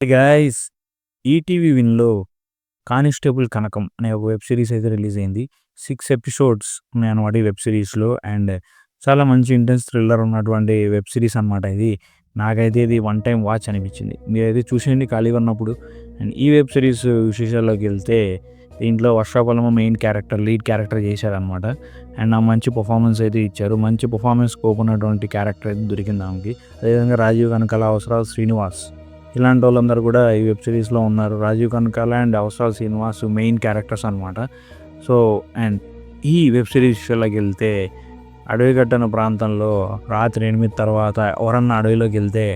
Guys ETV విన్‌లో 'constable Kanakam' అనే ఒక వెబ్ సిరీస్ అయితే రిలీజ్ అయింది. సిక్స్ ఎపిసోడ్స్ ఉన్నాయన్నమాట ఈ వెబ్ సిరీస్లో అండ్ చాలా మంచి ఇంటెన్స్ థ్రిల్లర్ ఉన్నటువంటి వెబ్ సిరీస్ అనమాట ఇది. నాకైతే ఇది వన్ టైం వాచ్ అనిపించింది. మీరైతే చూసేయండి ఖాళీగా ఉన్నప్పుడు. అండ్ ఈ వెబ్ సిరీస్ విశేషాల్లోకి వెళ్తే దీంట్లో వర్షాపలమ మెయిన్ క్యారెక్టర్, లీడ్ క్యారెక్టర్ చేశారనమాట. అండ్ ఆ మంచి పర్ఫార్మెన్స్ అయితే ఇచ్చారు. మంచి పర్ఫార్మెన్స్ కోపనటువంటి ఉన్నటువంటి క్యారెక్టర్ అయితే దొరికింది ఆమెకి. అదేవిధంగా రాజీవ్ కనకాల, అవసరాలు శ్రీనివాస్ ఇలాంటి వాళ్ళందరూ కూడా ఈ వెబ్ సిరీస్‌లో ఉన్నారు. Rajeev Kanakala and Avasarala Srinivas main characters అనమాట. సో అండ్ ఈ వెబ్ సిరీస్ విషయంలోకి వెళ్తే అడవి కట్టిన ప్రాంతంలో రాత్రి ఎనిమిది తర్వాత ఎవరన్నా అడవిలోకి వెళ్తే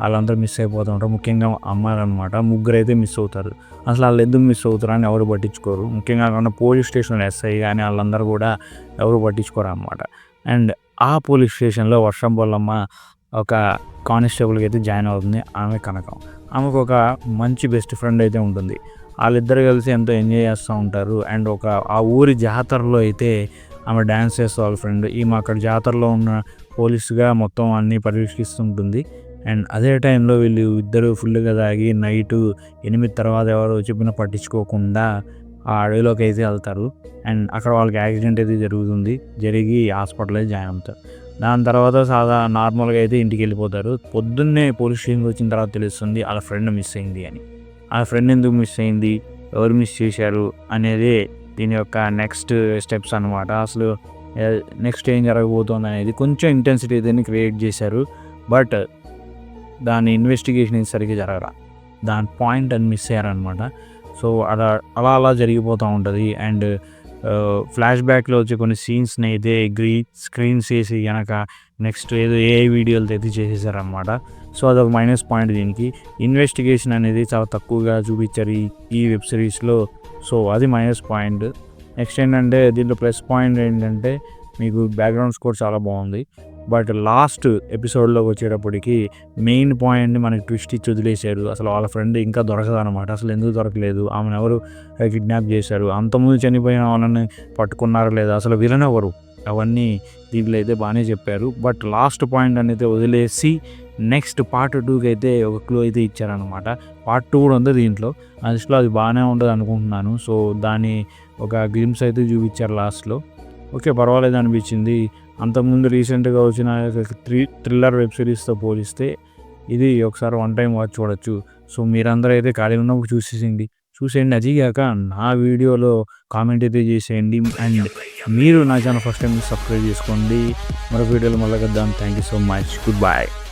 వాళ్ళందరూ మిస్ అయిపోతూ ఉంటారు. ముఖ్యంగా అమ్మాయిలనమాట. ముగ్గురైతే మిస్ అవుతారు. అసలు వాళ్ళు ఎందుకు మిస్ అవుతారని ఎవరు పట్టించుకోరు. ముఖ్యంగా కాకుండా పోలీస్ స్టేషన్ ఎస్ఐ కానీ వాళ్ళందరూ కూడా ఎవరు పట్టించుకోరు అనమాట. అండ్ ఆ పోలీస్ స్టేషన్‌లో వర్షం బొల్లమ్మ ఒక కానిస్టేబుల్‌గా అయితే జాయిన్ అవుతుంది. ఆమె కనకం. ఆమెకు ఒక మంచి బెస్ట్ ఫ్రెండ్ అయితే ఉంటుంది. వాళ్ళిద్దరు కలిసి ఎంతో ఎంజాయ్ చేస్తూ ఉంటారు. అండ్ ఒక ఆ ఊరి జాతరలో అయితే ఆమె డ్యాన్స్ చేస్తూ వాళ్ళ ఫ్రెండ్ ఈమె అక్కడ జాతరలో ఉన్న పోలీస్‌గా మొత్తం అన్నీ పర్యవేక్షిస్తుంటుంది. అండ్ అదే టైంలో వీళ్ళు ఇద్దరు ఫుల్‌గా తాగి నైటు ఎనిమిది తర్వాత ఎవరు చెప్పినా పట్టించుకోకుండా ఆ అడవిలోకి అయితే వెళ్తారు. అండ్ అక్కడ వాళ్ళకి యాక్సిడెంట్ అయితే జరుగుతుంది. జరిగి హాస్పిటల్‌లో జాయిన్ అవుతారు. దాని తర్వాత సాదా నార్మల్‌గా అయితే ఇంటికి వెళ్ళిపోతారు. పొద్దున్నే పోలీస్ స్టేషన్‌కి వచ్చిన తర్వాత తెలుస్తుంది వాళ్ళ ఫ్రెండ్ మిస్ అయింది అని. ఆ ఫ్రెండ్ ఎందుకు మిస్ అయింది? ఎవరు మిస్ చేశారు? అనేది దీని యొక్క నెక్స్ట్ స్టెప్స్ అనమాట. అసలు నెక్స్ట్ ఏం జరగబోతోంది అనేది కొంచెం ఇంటెన్సిటీ అయితే క్రియేట్ చేశారు. బట్ దాని ఇన్వెస్టిగేషన్ సరిగ్గా జరగరా దాని పాయింట్ అని మిస్ అయ్యారనమాట. సో అలా అలా అలా జరిగిపోతూ ఉంటుంది అండ్ ఫ్లాష్ బ్యాక్‌లో వచ్చే కొన్ని సీన్స్‌ని అయితే గ్రీ స్క్రీన్స్ వేసి కనుక నెక్స్ట్ ఏదో ఏఐ వీడియోలతో అయితే చేసేసారనమాట. సో అదొక మైనస్ పాయింట్ దీనికి. ఇన్వెస్టిగేషన్ అనేది చాలా తక్కువగా చూపించారు ఈ ఈ వెబ్ సిరీస్‌లో. సో అది మైనస్ పాయింట్. నెక్స్ట్ ఏంటంటే దీంట్లో ప్లస్ పాయింట్ ఏంటంటే మీకు బ్యాక్‌గ్రౌండ్ స్కోర్ చాలా బాగుంది. బట్ లాస్ట్ ఎపిసోడ్‌లోకి వచ్చేటప్పటికి మెయిన్ పాయింట్‌ని మనకి ట్విస్ట్ ఇచ్చి వదిలేసారు. అసలు వాళ్ళ ఫ్రెండ్ ఇంకా దొరకదనమాట. అసలు ఎందుకు దొరకలేదు? ఆమెను ఎవరు కిడ్నాప్ చేశారు? అంతకుముందు చనిపోయిన వాళ్ళని పట్టుకున్నారా లేదా? అసలు విలన్ ఎవరు? అవన్నీ దీంట్లో అయితే బాగానే చెప్పారు. బట్ లాస్ట్ పాయింట్ అనేది వదిలేసి నెక్స్ట్ పార్ట్ టూకి అయితే ఒక క్లూ అయితే ఇచ్చారనమాట. పార్ట్ టూ కూడా ఉంది దీంట్లో. నా అది బాగానే ఉంటది అనుకుంటున్నాను. సో దాని ఒక గ్లిమ్స్ అయితే చూపించారు లాస్ట్‌లో. ఓకే పర్వాలేదు అనిపించింది. అంతకుముందు రీసెంట్‌గా వచ్చిన త్రి థ్రిల్లర్ వెబ్ సిరీస్‌తో పోలిస్తే ఇది ఒకసారి వన్ టైం వాచ్ చూడొచ్చు. సో మీరందరూ అయితే ఖాళీ ఉన్నప్పుడు చూసేసింది చూసేయండి. అది కాక నా వీడియోలో కామెంట్ అయితే చేసేయండి. అండ్ మీరు నా ఛానల్ ఫస్ట్ టైం సబ్స్క్రైబ్ చేసుకోండి. మరో వీడియోలో మళ్ళీ కలుద్దాం. Thank you so much. Good bye